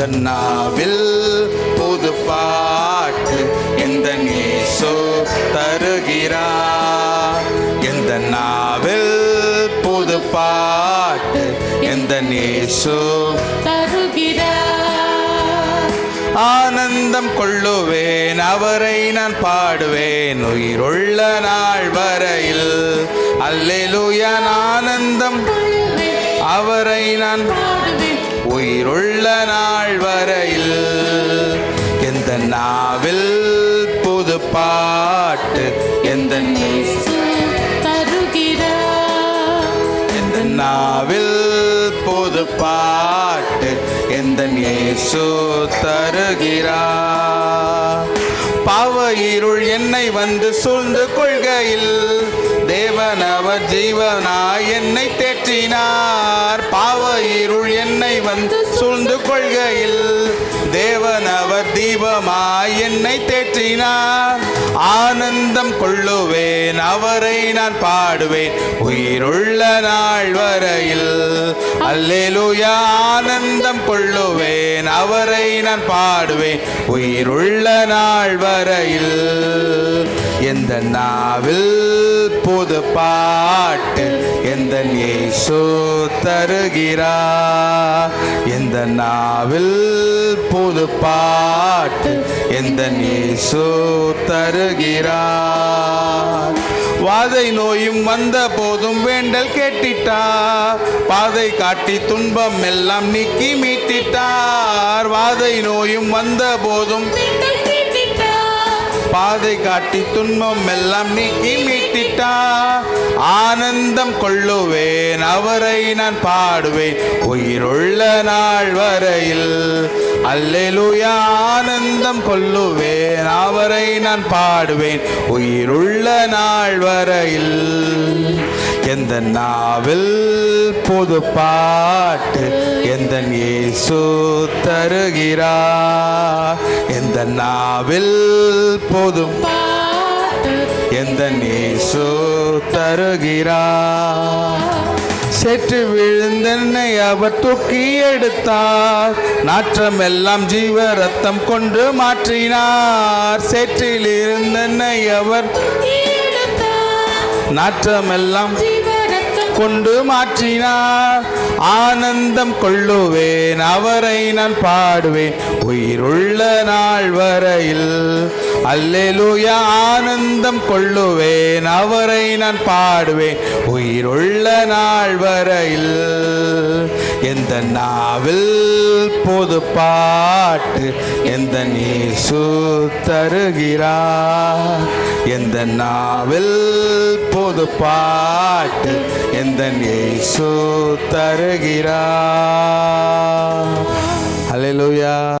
சன்னாவில் புது பாட்டு எந்த நேசோ தருகிறார்? எந்த நாவில் புது பாட்டு எந்த நேசோ தருகிறார்? ஆனந்தம் கொள்ளுவேன் அவரை நான் பாடுவேன். உயிருள்ள நாள் வரையில் அல்லேலூயா ஆனந்தம். அவரை நான் பாடுவேன் உயிருள்ள நாள் வரையில் எந்த நாவில் புது பாட்டு எந்த எந்த நாவில் புது பாட்டு எந்த இயேசு தருகிறார். பாவ இருள் என்னை வந்து சூழ்ந்து கொள்கையில் தேவன் அவர் ஜீவனாய் என்னை தேற்றினார். பாவ இருள் என்னை வந்து சூழ்ந்து கொள்கையில் தேவன் அவர் தீபமாய் என்னை தேற்றினார். ஆனந்தம் கொள்ளுவேன் அவரை நான் பாடுவேன். உயிருள்ள நாள் வரையில் அல்லேலுயா ஆனந்தம் கொள்ளுவேன் அவரை நான் பாடுவேன். உயிருள்ள நாள் வரையில் எந்த நாவில் புது பாட்டு எந்த இயேசு தருகிறா எந்த நாவில் புது பாட்டு எந்த இயேசு தருகிறார்? வாதை நோயும் வந்த போதும் வேண்டல் கேட்டிட்டார். பாதை காட்டி துன்பம் எல்லாம் நீக்கி மீட்டிட்டார். வாதை நோயும் வந்த போதும் பாதை காட்டி துன்பம் எல்லாம் நீக்கி மீட்டிட்டா. ஆனந்தம் கொள்ளுவேன் அவரை நான் பாடுவேன். உயிருள்ள நாள் வரையில் அல்லேலூயா ஆனந்தம் கொள்ளுவேன். அவரை நான் பாடுவேன். உயிருள்ள நாள் வரையில் எந்த நாவில் புது பாட்டு எந்த இயேசு தருகிறார் எந்த நாவில் புது பாட்டு எந்த இயேசு தருகிறார் செற்று விழுந்தென்னை அவர் தூக்கி எடுத்தார். நாற்றம் எல்லாம் ஜீவ ரத்தம் கொண்டு மாற்றினார். சேற்றில் இருந்தென்னை அவர் நாற்றமெல்லாம் ஜீவரத்தம் கொண்டு மாற்றினார். ஆனந்தம் கொள்ளுவேன் அவரை நான் பாடுவேன். உயிருள்ள நாள் வரையில் அல்லேலூயா ஆனந்தம் கொள்ளுவேன் அவரை நான் பாடுவேன். உயிருள்ள நாள் வரையில் எந்த நாவில் பொது பாட்டு எந்த நீசு தருகிறார். எந்த நாவில் பொது பாட்டு எந்த இயேசு தருகிறார். அல்லேலூயா